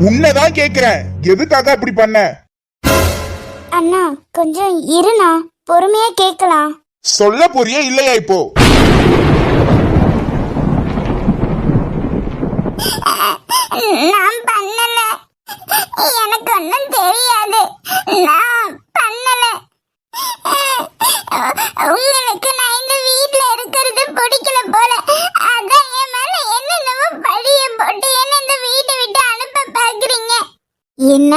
உன்னைதான் கேக்குறேன். எதுக்காக அப்படி பண்ண? அண்ணா கொஞ்சம் இருண்ணா. பொறுமையா கேட்கலாம் சொல்ல போறியா இல்லையா இப்போ? நான் பண்ணல. எனக்கு ஒன்றும் தெரியாது. நான் பண்ணல. உங்களுக்கு நான் இந்த வீட்ல இருக்கிறது பிடிக்கல போல. அதான் என் மேல என்னென்னவோ பழிய போட்டு என்ன இந்த வீட்டை விட்டு அனுப்ப பாக்குறீங்க என்ன?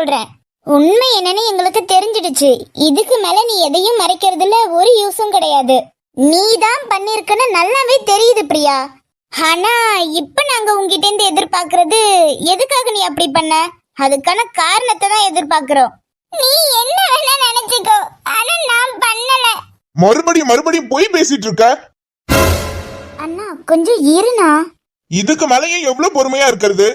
சொல்றேன் உண்மை என்னன்னு எங்களுக்கு தெரிஞ்சிடுச்சு. இதுக்கு மேல நீ எதையும் மறைக்கிறதுல ஒரு யூஸும் கிடையாது. நீ தான் பண்ணிருக்கன்னு நல்லாவே தெரியுது பிரியா. ஆனா இப்ப நாங்க உங்ககிட்ட இருந்து எதிர்பார்க்கறது எதுக்காக நீ அப்படி பண்ண? அதுக்கான காரணத்தை தான் எதிர்பார்க்கிறோம். நீ என்ன வேணா நினைச்சுக்கோ. ஆனா நான் பண்ணல. மறுபடியும் மறுபடியும் போய் பேசிட்டு இருக்க? அண்ணா கொஞ்சம் இருண்ணா. இதுக்கு மேலேயும் எவ்வளவு பொறுமையா இருக்கிறது?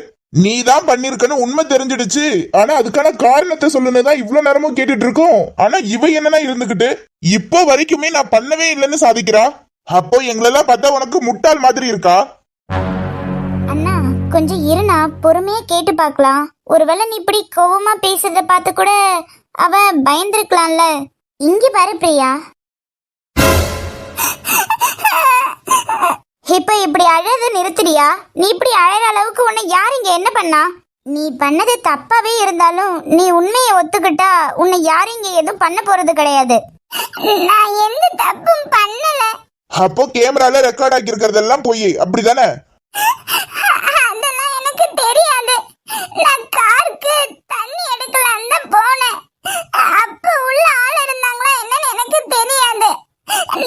நீ தான் பண்ணிருக்கன்னு உண்மை தெரிஞ்சிடுச்சு. ஆனா அதுக்கான காரணத்தை சொல்லுனதான் இவ்வளவு நேரமும் கேட்டுட்டு இருக்கோம் ஆனா இவ என்னன்னா இருந்துகிட்டு இப்போ வரைக்குமே நான் பண்ணவே இல்லைன்னு சாதிக்கிறா? அப்போ எங்களெல்லாம் பார்த்தா உனக்கு முட்டாள் மாதிரி இருக்கா? அண்ணா கொஞ்சம் இருண்ணா பொறுமையா கேட்டு பார்க்கலாம். ஒருவேளை நீ இப்படி கோவமா பேசுறத பார்த்து கூட அவ பயந்துருக்கலாம்ல. இங்க பாரு பிரியா. நிறுத்துறியா நீ இப்படி அழற அளவுக்கு உன்னை யார் இங்க என்ன பண்ணா? நீ பண்ணது தப்பாவே இருந்தாலும் நீ உண்மையை ஒத்துக்கிட்டா உன்னை யாரும் இங்க எதுவும் பண்ண போறது கிடையாது. நான் எந்த தப்பும் பண்ணல. அப்போ கேமரால ரெக்கார்ட் ஆக்கி இருக்கிறதெல்லாம் போய். அப்படிதானே? அதெல்லாம் எனக்கு தெரியாது. நான் காருக்கு தண்ணி எடுக்கலான்னு தான் போனேன். அப்ப உள்ள ஆள் இருந்தாங்களா என்னன்னு எனக்கு தெரியாது.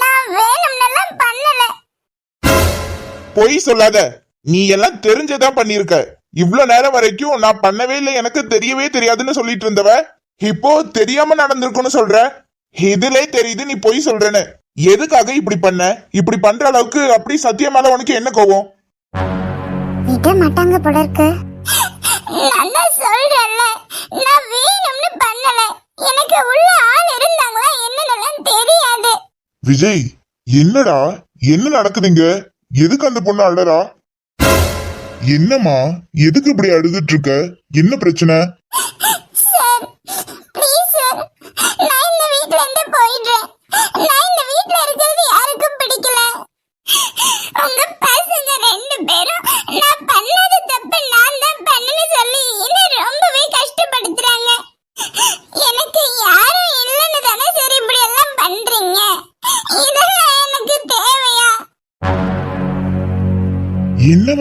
நான் வேணும்னெல்லாம் பண்ணல. பொய் சொல்லாத. நீ எல்லாம் தெரிஞ்சதான் பண்ணிருக்க இவ்ளோ நேரம் வரைக்கும் நான் பண்ணவே இல்லை எனக்கு தெரியவே தெரியாதுன்னு சொல்லிட்டு இருந்தவ. இப்போ தெரியாம நடந்திருக்குன்னு சொல்ற. இதுலே தெரியுது நீ பொய் சொல்றேன்னு. எதுக்காக இப்படி பண்ண? இப்படி பண்ற அளவுக்கு அப்படி சத்தியமால உனக்கு என்ன கோவம் விட மாட்டாங்க போல இருக்கு. நான் சொல்றேன்ல. நான் வேணும்னு பண்ணல. எனக்கு உள்ள ஆள் இருந்தாங்களா என்னன்னு தெரியாது. விஜய் என்னடா? என்ன நடக்குதுங்க எதுக்கு அந்த பொண்ணு அழறா? என்னம்மா எதுக்கு இப்படி அழுதுட்டு இருக்க என்ன பிரச்சனை? சார் ப்ளீஸ் சார் நான் இந்த வீட்ல இருந்து போயிடுறேன்.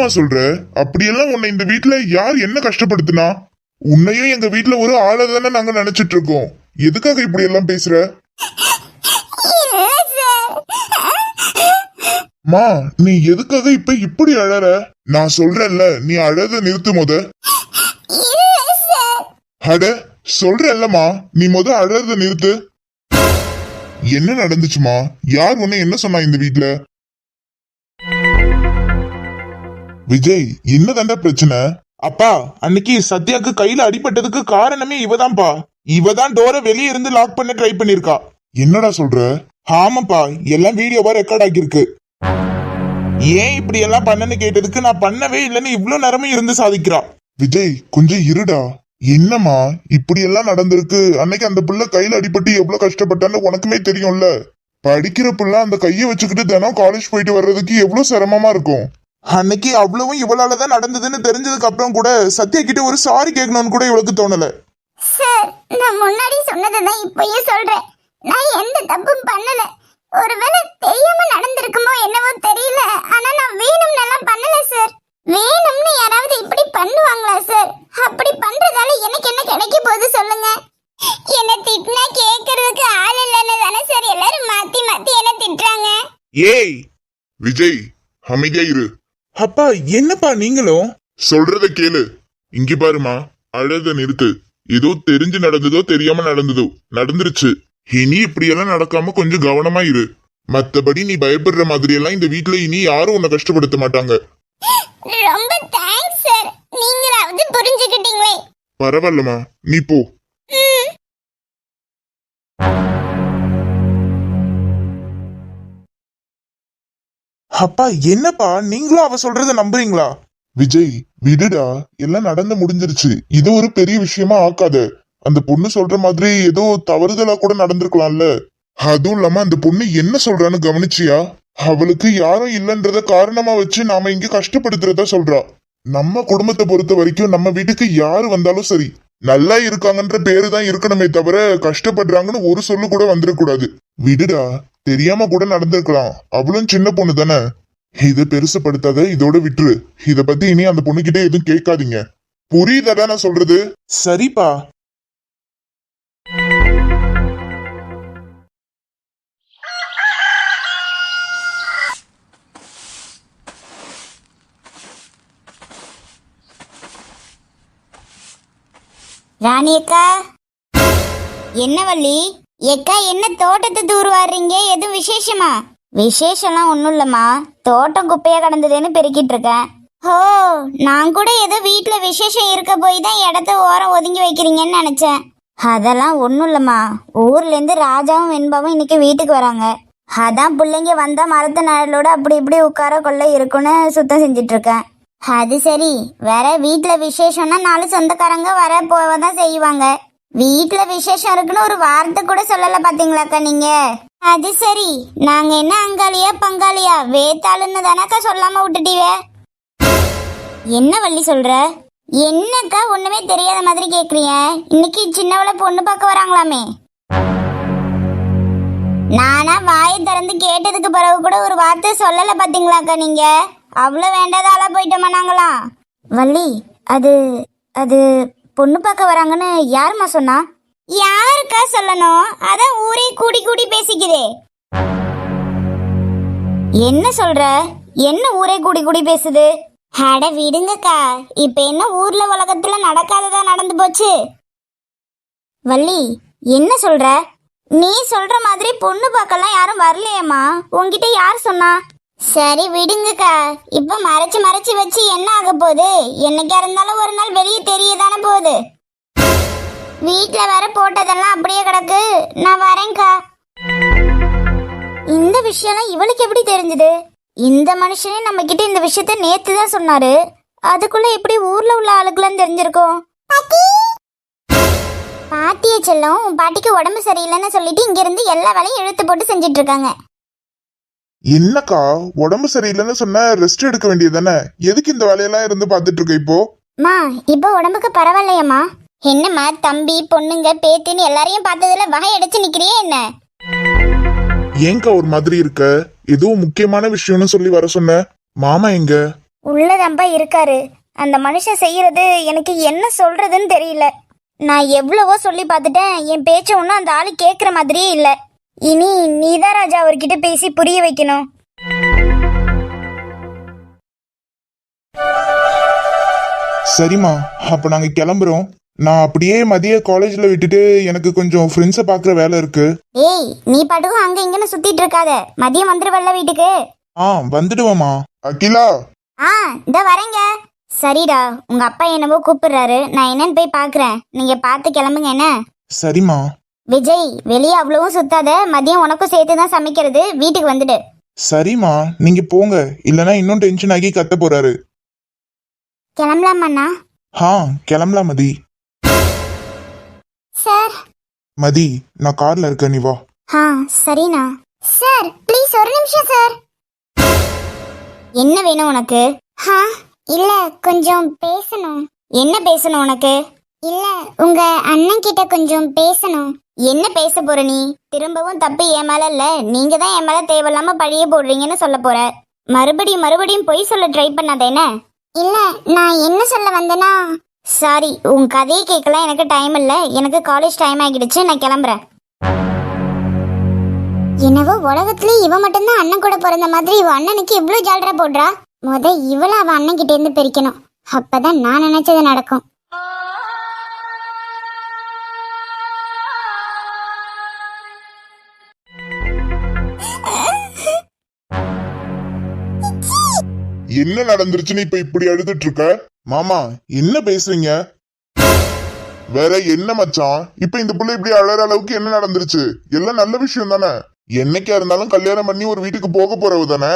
என்னம்மா சொல்ற? அப்படியெல்லாம் உன்னை இந்த வீட்ல யார் என்ன கஷ்டப்படுத்துனா? உன்னையும் எங்க வீட்ல ஒரு ஆளை தானே நாங்க நினைச்சிட்டு இருக்கோம். எதுக்காக இப்படி எல்லாம் பேசுற மா நீ எதுக்காக இப்ப இப்படி அழற? நான் சொல்றேன்ல நீ அழத நிறுத்து முத. அட சொல்றேன்லம்மா நீ முத அழறத நிறுத்து. என்ன நடந்துச்சுமா? யார் உன்னை என்ன சொன்னா இந்த வீட்ல? விஜய் என்னதாண்டா பிரச்சனை? அப்பா அன்னைக்கு சத்யாக்கு கையில அடிபட்டதுக்கு காரணமே இவதான்ப்பா. இவதான் டோரை வெளியே இருந்து லாக் பண்ண ட்ரை பண்ணிருக்கா. என்னடா சொல்ற? ஆமாப்பா எல்லாம் வீடியோவா ரெக்கார்ட் ஆகியிருக்கு ஏன் இப்படி எல்லாம் பண்ணனு கேட்டதுக்கு நான் பண்ணவே இல்லைன்னு இவ்வளவு நேரமும் இருந்து சாதிக்கிறா. விஜய் கொஞ்சம் இருடா. என்னம்மா இப்படி எல்லாம் நடந்திருக்கு? அன்னைக்கு அந்த புள்ள கையில அடிபட்டு எவ்வளவு கஷ்டப்பட்டான்னு உனக்குமே தெரியும்ல. படிக்கிற புள்ள அந்த கையை வச்சுக்கிட்டு தினம் காலேஜ் போயிட்டு வர்றதுக்கு எவ்வளவு சிரமமா இருக்கும். அன்னைக்கு அவ்வளவும் இவளாலதான் நடந்ததுன்னு தெரிஞ்சதுக்கு அப்புறம் கூட சத்யா கிட்ட ஒரு சாரி கேட்கணும்னு கூட இவளுக்கு தோணல. சார் நான் முன்னாடி சொன்னதுதான் இப்பயும் சொல்றேன். நான் எந்த தப்பும் பண்ணல. ஒருவேளை தெரியாம நடந்திருக்குமோ என்னவோ தெரியல. ஆனா நான் வேணும்னு எல்லாம் பண்ணல சார். வேணும்னு யாராவது இப்படி பண்ணுவாங்களா சார்? அப்படி பண்றதால எனக்கு என்ன கிடைக்க போகுது சொல்லுங்க. என்ன திட்டினா கேக்குறதுக்கு ஆள் இல்லைன்னு தானே சார்? எல்லாரும் மாத்தி மாத்தி என்ன திட்டுறாங்க. ஏய் விஜய் அமைதியா இரு. அப்பா என்னப்பா நீங்களும் சொல்றத கேளு. இங்க பாருமா அழத நிறுத்து. ஏதோ தெரிஞ்சு நடந்ததோ தெரியாம நடந்ததோ நடந்துருச்சு. இனி இப்படியெல்லாம் நடக்காம கொஞ்சம் கவனமா இரு. மத்தபடி நீ பயப்படுற மாதிரி எல்லாம் இந்த வீட்ல இனி யாரும் உன்னை கஷ்டப்படுத்த மாட்டாங்க. ரொம்ப தேங்க்ஸ் சார் நீங்களாவது புரிஞ்சுக்கிட்டீங்களே. பரவாயில்லம்மா நீ போ. அப்பா என்னப்பா? நீங்களும் அவ சொல்றத நம்புறீங்களா? விஜய் விடுடா. எல்லாம் நடந்து முடிஞ்சிருச்சு. இது ஒரு பெரிய விஷயமா ஆக்காத. அந்த பொண்ணு சொல்ற மாதிரி ஏதோ தவறுதலா கூட நடந்திருக்கலாம்ல. அதுவும் இல்லாம அந்த பொண்ணு என்ன சொல்றான்னு கவனிச்சியா? அவளுக்கு யாரும் இல்லைன்றத காரணமா வச்சு நாம இங்க கஷ்டப்படுத்துறதா சொல்றா. நம்ம குடும்பத்தை பொறுத்த வரைக்கும் நம்ம வீட்டுக்கு யாரு வந்தாலும் சரி நல்லா இருக்காங்கன்ற பேரு தான் இருக்கணுமே தவிர கஷ்டப்படுறாங்கன்னு ஒரு சொல்லு கூட வந்துடக்கூடாது விடுடா. தெரியாம கூட நடந்திருக்கலாம். அவளும் சின்ன பொண்ணு தானே. இத பெருசுப்படுத்தாத இதோட விட்டுரு. இத பத்தி இனி அந்த பொண்ணுகிட்ட எதுவும் கேட்காதீங்க. புரியுதடா நான் சொல்றது? சரிப்பா. ராணி அக்கா. என்ன வள்ளி? எக்கா என்ன தோட்டத்தை தூர்வாடுறீங்க எதுவும் விசேஷமா? விசேஷம்லாம் ஒன்றும் இல்லைம்மா. தோட்டம் குப்பையாக கிடந்ததுன்னு பெருக்கிட்டு இருக்கேன். ஓ நான் கூட ஏதோ வீட்டில் விசேஷம் இருக்க போய் தான் இடத்த ஓரம் ஒதுங்கி வைக்கிறீங்கன்னு நினச்சேன். அதெல்லாம் ஒன்றும் இல்லைம்மா. ஊர்லேருந்து ராஜாவும் வெண்பாவும் இன்னைக்கு வீட்டுக்கு வராங்க. அதான் பிள்ளைங்க வந்தால் மரத்து நிழலோட அப்படி இப்படி உட்கார கொள்ள இருக்குன்னு சுத்தம் செஞ்சிட்ருக்கேன் அது சரி. வேற வீட்டில் விசேஷம்னா நாலு சொந்தக்காரங்க வர போக தான் செய்வாங்க. வீட்டுல விசேஷம் இருக்குன்னு ஒரு வார்த்தை கூட சொல்லல பாத்தீங்களாக்கா நீங்க? அது சரி. நாங்க என்ன அங்காளியா பங்காளியா? வேத்தாளுன்னு தானக்கா சொல்லாம விட்டுட்டீவே என்ன வள்ளி சொல்ற? என்னக்கா ஒண்ணுமே தெரியாத மாதிரி கேக்குறீங்க? இன்னைக்கு சின்னவள பொண்ணு பார்க்க வராங்களாமே? நானா வாயை திறந்து கேட்டதுக்கு பிறகு கூட ஒரு வார்த்தை சொல்லல பாத்தீங்களாக்கா நீங்க? அவ்வளவு வேண்டாத ஆளா போயிட்டோமா நாங்களாம்? வள்ளி அது அது பொண்ணு பார்க்க வராங்கன்னு யாரும்மா சொன்னா? யாருக்கா சொல்லணும்? அதான் ஊரே கூடி கூடி பேசிக்குதே. என்ன சொல்ற? என்ன ஊரே கூடி கூடி பேசுது? அட விடுங்கக்கா. இப்ப என்ன ஊர்ல உலகத்துல நடக்காததா நடந்து போச்சு? வள்ளி என்ன சொல்ற? நீ சொல்ற மாதிரி பொண்ணு பார்க்கலாம் யாரும் வரலையேம்மா. உன்கிட்ட யார் சொன்னா? சரி விடுங்கக்கா. இப்ப மறைச்சு மறைச்சு வச்சு என்ன ஆக போகுது? என்னைக்கா இருந்தாலும் ஒரு நாள் வெளியே தெரிய தானே போகுது. வீட்டுல வர போட்டதெல்லாம் அப்படியே கிடக்கு. நான் வரேன்க்கா. இந்த விஷயம்லாம் இவளுக்கு எப்படி தெரிஞ்சது? இந்த மனுஷனே நம்ம கிட்ட இந்த விஷயத்த நேத்து தான் சொன்னாரு. அதுக்குள்ள எப்படி ஊர்ல உள்ள ஆளுக்கெல்லாம் தெரிஞ்சிருக்கும்? பாட்டிய செல்லம். உன் பாட்டிக்கு உடம்பு சரியில்லைன்னு சொல்லிட்டு இங்க இருந்து எல்லா வேலையும் இழுத்து போட்டு செஞ்சிட்டு இருக்காங்க. என்னக்கா உடம்பு சரியில்லைன்னு சொன்ன ரெஸ்ட் எடுக்க வேண்டியதானே எதுக்கு இந்த வேலையெல்லாம் இருந்து பார்த்துட்டு இருக்க இப்போ? மா இப்போ உடம்புக்கு பரவாயில்லையம்மா. என்னம்மா தம்பி பொண்ணுங்க பேத்தின்னு எல்லாரையும் பார்த்ததுல வகை அடிச்சு நிக்கிறியே என்ன? ஏங்கா ஒரு மாதிரி இருக்க? ஏதோ முக்கியமான விஷயம்னு சொல்லி வர சொன்ன? மாமா எங்க? உள்ளதம்பா இருக்காரு. அந்த மனுஷன் செய்யறது எனக்கு என்ன சொல்றதுன்னு தெரியல. நான் எவ்வளவோ சொல்லி பார்த்துட்டேன். என் பேச்ச ஒன்றும் அந்த ஆளு கேட்குற மாதிரியே இல்லை. இனி நீதான் ராஜா அவர்கிட்ட பேசி புரிய வைக்கணும். சரிம்மா அப்ப நாங்க கிளம்புறோம். நான் அப்படியே மதிய காலேஜ்ல விட்டுட்டு எனக்கு கொஞ்சம் ஃப்ரெண்ட்ஸை பார்க்குற வேலை இருக்கு. ஏய் நீ பாட்டுக்கும் அங்க இங்கன்னு சுத்திட்டு இருக்காத. மதியம் வந்துருவல்ல வீட்டுக்கு? ஆ வந்துடுவோமா அகிலா! ஆ இந்த வரேங்க. சரிடா உங்க அப்பா என்னவோ கூப்பிடுறாரு. நான் என்னன்னு போய் பாக்குறேன் நீங்க பார்த்து கிளம்புங்க என்ன? சரிம்மா. விஜய் வெளியே அவ்வளவும் சுத்தாத மதியம் உனக்கும் சேர்த்து தான் சமைக்கிறது வீட்டுக்கு வந்துடு. சரிம்மா நீங்க போங்க. இல்லனா இன்னும் டென்ஷன் ஆகி கத்த போறாரு. கிளம்பலாமண்ணா ஆ கிளம்பலாம் மதி. சார். மதி நான் கார்ல இருக்கேன் நீ வா. ஆ சரிண்ணா. சார் ப்ளீஸ் ஒரு நிமிஷம் சார். என்ன வேணும் உனக்கு? ஆ இல்ல கொஞ்சம் பேசணும். என்ன பேசணும் உனக்கு? இல்ல உங்க அண்ணன் கிட்ட கொஞ்சம் பேசணும். என்ன பேச போற நீ? திரும்பவும் தப்பு என் மேல இல்ல. நீங்க தான் என் மேல தேவையில்லாம பழிய போடுறீங்கன்னு சொல்ல போற. மறுபடியும் மறுபடியும் பொய் சொல்ல ட்ரை பண்ணாத என்ன? இல்ல நான் என்ன சொல்ல வந்தேனா சாரி உன் கதையை கேட்கலாம் எனக்கு டைம் இல்ல. எனக்கு காலேஜ் டைம் ஆகிடுச்சு. நான் கிளம்புறேன். என்னவோ உலகத்துல இவ மட்டும்தான் அண்ணன் கூட பிறந்த மாதிரி இவ அண்ணனுக்கு இவ்ளோ ஜால்ரா போடுறா. முத இவள அவ அண்ணன் கிட்ட இருந்து பிரிக்கணும். அப்பதான் நான் நினைச்சது நடக்கும். என்ன நடந்துருச்சுன்னு இப்ப இப்படி அழுதுட்டு இருக்க மாமா என்ன பேசுறீங்க? வேற என்ன மச்சான்? இப்ப இந்த புள்ள இப்படி அழற அளவுக்கு என்ன நடந்துருச்சு? எல்லாம் நல்ல விஷயம் தானே? என்னைக்கா இருந்தாலும் கல்யாணம் பண்ணி ஒரு வீட்டுக்கு போக போறவு தானே?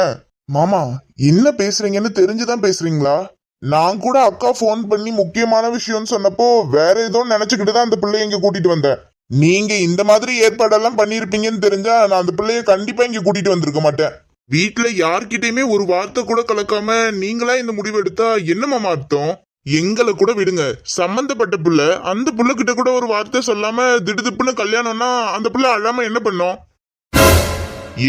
மாமா என்ன பேசுறீங்கன்னு தெரிஞ்சுதான் பேசுறீங்களா? நான் கூட அக்கா ஃபோன் பண்ணி முக்கியமான விஷயம்னு சொன்னப்போ வேற ஏதோ நினைச்சுக்கிட்டு தான் அந்த பிள்ளைய இங்க கூட்டிட்டு வந்தேன். நீங்க இந்த மாதிரி ஏற்பாடெல்லாம் பண்ணிருப்பீங்கன்னு தெரிஞ்சா நான் அந்த பிள்ளைய கண்டிப்பா இங்க கூட்டிட்டு வந்திருக்க மாட்டேன். வீட்டுல யார்கிட்டயுமே ஒரு வார்த்தை கூட கலக்காம நீங்களா இந்த முடிவு எடுத்தா என்ன மாமா அர்த்தம்? எங்களை கூட விடுங்க. சம்பந்தப்பட்ட புள்ள அந்த புள்ள கிட்ட கூட ஒரு வார்த்தை சொல்லாம திடுதிப்புன்னு கல்யாணம்னா அந்த புள்ள அழாம என்ன பண்ணும்?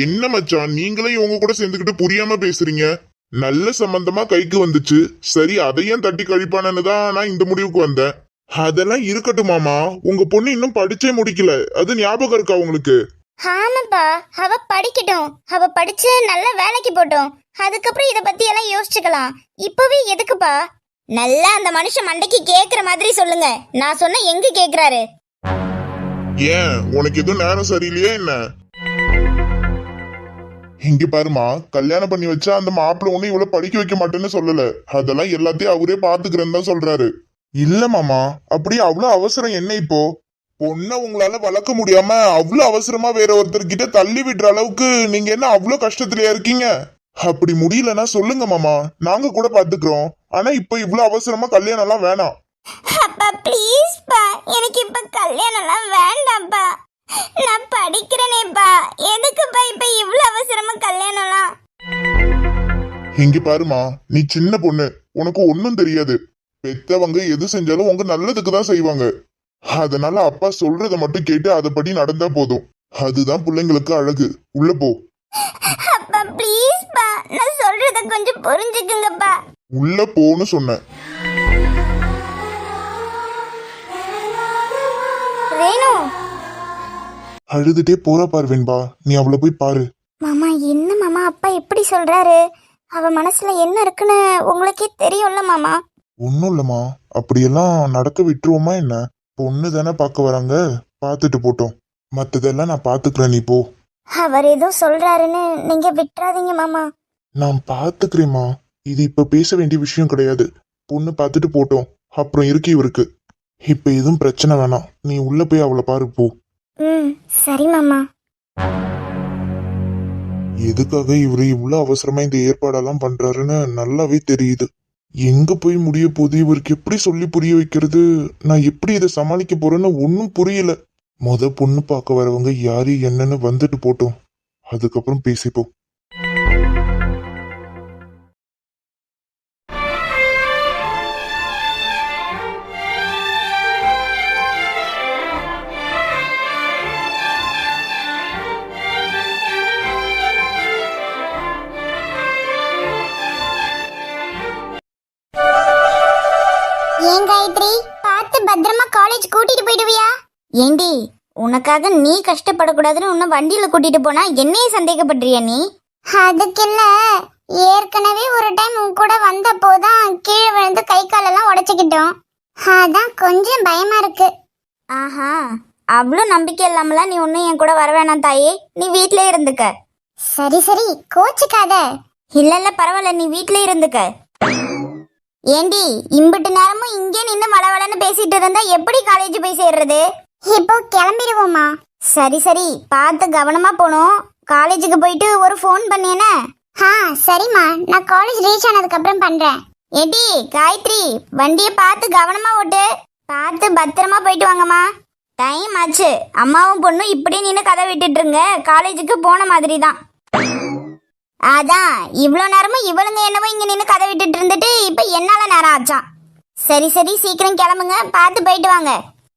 என்ன மச்சான் நீங்களே இவங்க கூட சேர்ந்துக்கிட்டு புரியாம பேசுறீங்க? நல்ல சம்பந்தமா கைக்கு வந்துச்சு. சரி அதையும் தட்டி கழிப்பானுன்னு தான் நான் இந்த முடிவுக்கு வந்தேன். அதெல்லாம் இருக்கட்டும் மாமா. உங்க பொண்ணு இன்னும் படிச்சே முடிக்கல. அது ஞாபகம் இருக்கா உங்களுக்கு? ஆமாப்பா. அவ படிக்கட்டும். அவ படிச்சு நல்ல வேலைக்கு போட்டோம். அதுக்கப்புறம் இத பத்தி எல்லாம் யோசிச்சுக்கலாம். இப்பவே எதுக்குப்பா? நல்லா அந்த மனுஷன் மண்டைக்கு கேக்குற மாதிரி சொல்லுங்க. நான் சொன்ன எங்க கேக்குறாரு? ஏன்? உனக்கு எதுவும் நேரம் சரியில்லையே என்ன? இங்க பாருமா கல்யாணம் பண்ணி வச்சா அந்த மாப்பிள்ள ஒண்ணு இவ்வளவு படிக்க வைக்க மாட்டேன்னு சொல்லல. அதெல்லாம் எல்லாத்தையும் அவரே பாத்துக்கிறேன்னு தான் சொல்றாரு. இல்ல மாமா. அப்படி அவ்வளவு அவசரம் என்ன இப்போ? பொண்ணை உங்களால வளர்க்க முடியாம அவ்வளவு அவசரமா வேற ஒருத்தர்கிட்ட தள்ளி விடுற அளவுக்கு நீங்க என்ன அவ்வளவு கஷ்டத்திலயா இருக்கீங்க? அப்படி முடியலன்னா சொல்லுங்க மாமா. நாங்க கூட பாத்துக்கிறோம். ஆனா இப்ப இவ்வளவு அவசரமா கல்யாணம் எல்லாம் வேணாம். அப்பா ப்ளீஸ்ப்பா எனக்கு இப்ப கல்யாணம்லாம் வேண்டாம்ப்பா. நான் படிக்கிறேனேப்பா. எதுக்குப்பா இப்ப இவ்வளவு அவசரமா கல்யாணம்லாம்? இங்க பாருமா நீ சின்ன பொண்ணு. உனக்கு ஒன்னும் தெரியாது. பெத்தவங்க எது செஞ்சாலும் உங்க நல்லதுக்கு தான் செய்வாங்க. அதனால அப்பா சொல்றத மட்டும் கேட்டு அதப்படி நடந்தா போதும். அதுதான் பிள்ளைங்களுக்கு அழகு. உள்ள போ. அப்பா ப்ளீஸ்ப்பா நான் சொல்றத கொஞ்சம் புரிஞ்சுக்குங்கப்பா. உள்ள போன்னு சொன்னேன். ரேணு. அழுதுட்டே போறா பாரு வெண்பா. நீ அவளை போய் பாரு. மாமா என்ன மாமா? அப்பா எப்படி சொல்றாரு? அவ மனசுல என்ன இருக்குன்னு உங்களுக்கே தெரியும்ல மாமா. ஒன்னும் இல்லம்மா. அப்படியெல்லாம் நடக்க விட்டுருவோமா என்ன? பொண்ணு தானே பார்க்க வராங்க? பார்த்துட்டு போட்டோம். மத்ததெல்லாம் நான் பாத்துக்கிறேன் நீ போ. அவர் ஏதோ சொல்றாருன்னு நீங்க விட்டுறாதீங்க மாமா. நான் பாத்துக்கிறேம்மா இது இப்ப பேச வேண்டிய விஷயம் கிடையாது. பொண்ணு பார்த்துட்டு போட்டோம். அப்புறம் இருக்கு இவருக்கு. இப்ப எதுவும் பிரச்சனை வேணாம். நீ உள்ள போய் அவளை பாரு போ. ம் சரி மாமா. எதுக்காக இவரு இவ்வளவு அவசரமா இந்த ஏற்பாடெல்லாம் பண்றாருன்னு நல்லாவே தெரியுது. எங்க போய் முடிய போகுது? இவருக்கு எப்படி சொல்லி புரிய வைக்கிறது? நான் எப்படி இதை சமாளிக்க போறேன்னு ஒன்றும் புரியல. மொத பொண்ணு பார்க்க வரவங்க யாரு என்னன்னு வந்துட்டு போட்டோம். அதுக்கப்புறம் பேசிப்போம். ஏண்டி உனக்காக நீ கஷ்டப்படக்கூடாதுன்னு உன்னை வண்டியில கூட்டிட்டு போனா என்னையே சந்தேகப்படுறியா நீ? அதுக்கு இல்ல ஏற்கனவே ஒரு டைம் உன் கூட வந்த போதான் கீழே விழுந்து கை காலெல்லாம் உடைச்சுக்கிட்டோம். அதான் கொஞ்சம் பயமா இருக்கு. ஆஹா அவ்வளோ நம்பிக்கை இல்லாமலாம் நீ ஒன்னும் என் கூட வர வேணாம் தாயே. நீ வீட்லயே இருந்துக்க. சரி சரி கோச்சுக்காத. இல்ல இல்ல பரவாயில்ல நீ வீட்லயே இருந்துக்க. ஏண்டி இம்பிட்டு நேரமும் இங்கே நின்னு மலவளன்னு பேசிட்டு இருந்தா எப்படி காலேஜ் போய் சேர்றது? இப்போ கிளம்பிடுவோமா சரி சரி. பார்த்து கவனமா போகணும் காலேஜுக்கு போயிட்டு ஒரு ஃபோன் பண்ணியேன. ஆ சரிம்மா. நான் காலேஜ் ரீச் ஆனதுக்கு அப்புறம் பண்றேன். ஏடி காயத்ரி வண்டியை பார்த்து கவனமா ஓட்டு. பார்த்து பத்திரமா போயிட்டு வாங்கம்மா. டைம் ஆச்சு. அம்மாவும் பொண்ணும் இப்படி நின்று கதை விட்டுட்டு இருங்க. காலேஜுக்கு போன மாதிரி தான் அதான் இவ்வளோ நேரமும் இவளுங்க என்னவோ இங்கே நின்று கதை விட்டுட்டு இருந்துட்டு இப்போ என்னால் நேரம் ஆச்சான் சரி சரி. சீக்கிரம் கிளம்புங்க. பார்த்து போயிட்டு வாங்க.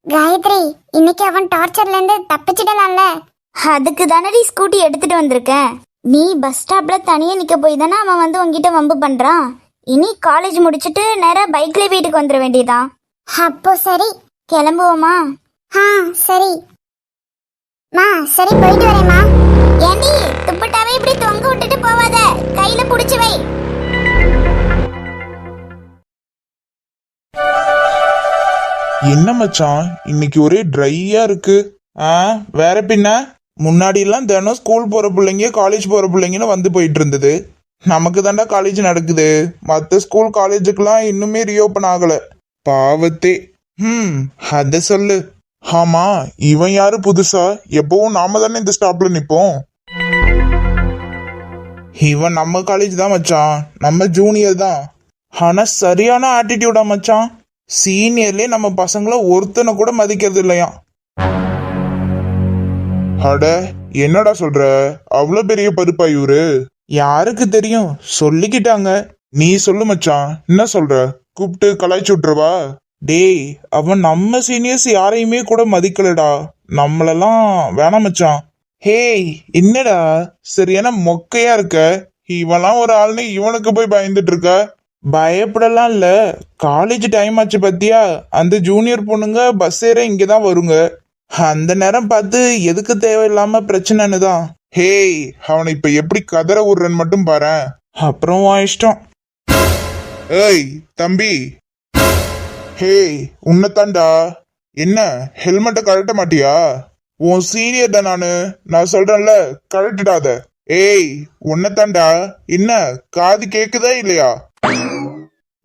காயத்ரி இன்னைக்கு அவன் டார்ச்சர்ல இருந்து தப்பிச்சிடலாம்ல அதுக்கு தானடி ஸ்கூட்டி எடுத்துட்டு வந்திருக்கேன் நீ பஸ் ஸ்டாப்ல தனியா நிக்க போய் தானே அவன் வந்து உன்கிட்ட வம்பு பண்றான்? இனி காலேஜ் முடிச்சிட்டு நேரா பைக்ல வீட்டுக்கு வந்துட வேண்டியதான் அப்போ சரி கிளம்புவோமா? ஆ சரி. மா சரி போயிட்டு வரேம்மா ஏண்டி துப்பட்டாவே இப்படி தொங்க விட்டுட்டு போவாத? கையில புடிச்சு வை. என்ன மச்சான்? இன்னைக்கு ஒரே ட்ரையா இருக்கு. ஆ வேற பின்ன? முன்னாடி எல்லாம் தினம் ஸ்கூல் போற பிள்ளைங்க காலேஜ் போற பிள்ளைங்கன்னு வந்து போயிட்டு இருந்தது நமக்கு தாண்டா காலேஜ் நடக்குது. மற்ற ஸ்கூல் காலேஜுக்கெல்லாம் இன்னுமே ரீஓப்பன் ஆகல. பாவத்தே. ம் அத சொல்லு. ஆமா இவன் யாரு புதுசா? எப்பவும் நாம தானே இந்த ஸ்டாப்ல நிப்போம். இவன் நம்ம காலேஜ் தான் மச்சான். நம்ம ஜூனியர் தான். ஆனா சரியான ஆட்டிடியூடா மச்சான். சீனியர்லயே நம்ம பசங்களை ஒருத்தனை கூட மதிக்கிறது இல்லையா அட என்னடா சொல்ற? அவ்வளவு பெரிய பருப்பா இவரு? யாருக்கு தெரியும்? சொல்லிக்கிட்டாங்க. நீ சொல்லு மச்சான். என்ன சொல்ற? கூப்பிட்டு கலாய்ச்சி விட்டுருவா? டேய் அவன் நம்ம சீனியர்ஸ் யாரையுமே கூட மதிக்கலடா. நம்மளெல்லாம் வேணாம் மச்சான். ஹேய் என்னடா? சரியான மொக்கையா இருக்க. இவன்லாம் ஒரு ஆள்னு இவனுக்கு போய் பயந்துட்டு இருக்க. பயப்படலாம் இல்லை காலேஜ் டைம் ஆச்சு பத்தியா? அந்த ஜூனியர் பொண்ணுங்க பஸ் ஏற இங்கே தான் வருங்க. அந்த நேரம் பார்த்து எதுக்கு தேவையில்லாம பிரச்சனைன்னு தான். ஹேய் அவனை இப்ப எப்படி கதற விடுறன்னு மட்டும் பாரேன். அப்புறம் உன் இஷ்டம். ஏய் தம்பி. ஹேய் உன்னைத்தாண்டா என்ன ஹெல்மெட்டை கழட்ட மாட்டியா? உன் சீனியர் தான் நானு நான் சொல்றேன்ல கழட்டிடாத. ஏய் உன்னைத்தாண்டா என்ன காது கேக்குதா இல்லையா?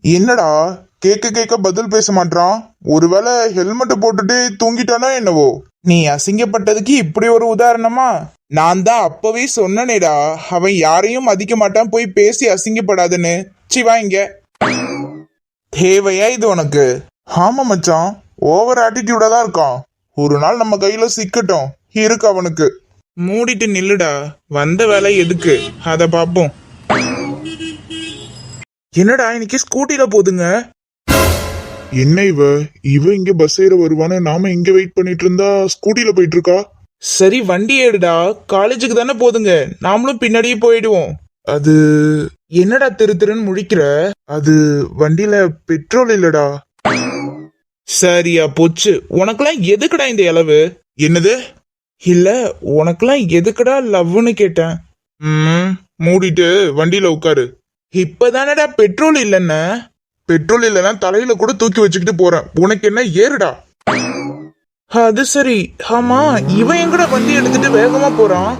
என்னடா? கேட்க கேட்க பதில் பேச மாட்டான் ஒருவேளை ஹெல்மெட் போட்டுட்டு தூங்கிட்டானோ என்னவோ? நீ அசிங்கப்பட்டதுக்கு இப்படி ஒரு உதாரணமா? நான் தான் அப்பவே சொன்னனேடா. அவன் யாரையும் மதிக்க மாட்டான். போய் பேசி அசிங்கப்படாதுன்னு. சி வா இங்க. தேவையா இது உனக்கு? ஆமா மச்சான். ஓவர் ஆட்டிடியூடா தான் இருக்கான். ஒரு நாள் நம்ம கையில சிக்கட்டும். இருக்கு அவனுக்கு. மூடிட்டு நில்லுடா. வந்த வேலை எதுக்கு? அத பாப்போம். என்னடா இன்னைக்கு ஸ்கூட்டில போதுங்க? என்ன இவ? இவ இங்க பஸ் ஏற வருவான்னு நாம இங்க வெயிட் பண்ணிட்டு இருந்தா ஸ்கூட்டில போயிட்டு இருக்கா சரி வண்டி எடுடா காலேஜுக்கு தானே போதுங்க. நாமளும் பின்னாடியே போயிடுவோம். அது என்னடா திரு திருன்னு முழிக்கிற? அது வண்டியில பெட்ரோல் இல்லடா. சரியா போச்சு. உனக்கெல்லாம் எதுக்குடா இந்த இளவு? என்னது? இல்ல உனக்கெல்லாம் எதுக்குடா லவ்னு கேட்டேன். ம் மூடிட்டு வண்டியில உட்காரு. இப்பதானடா பெட்ரோல் இல்லைன்ன? பெட்ரோல் இல்லைன்னா தலையில கூட தூக்கி வச்சுக்கிட்டு போறேன். உனக்கு என்ன ஏறுடா. அது சரி. ஆமா இவன் எங்கடா வண்டி எடுத்துட்டு வேகமா போறான்?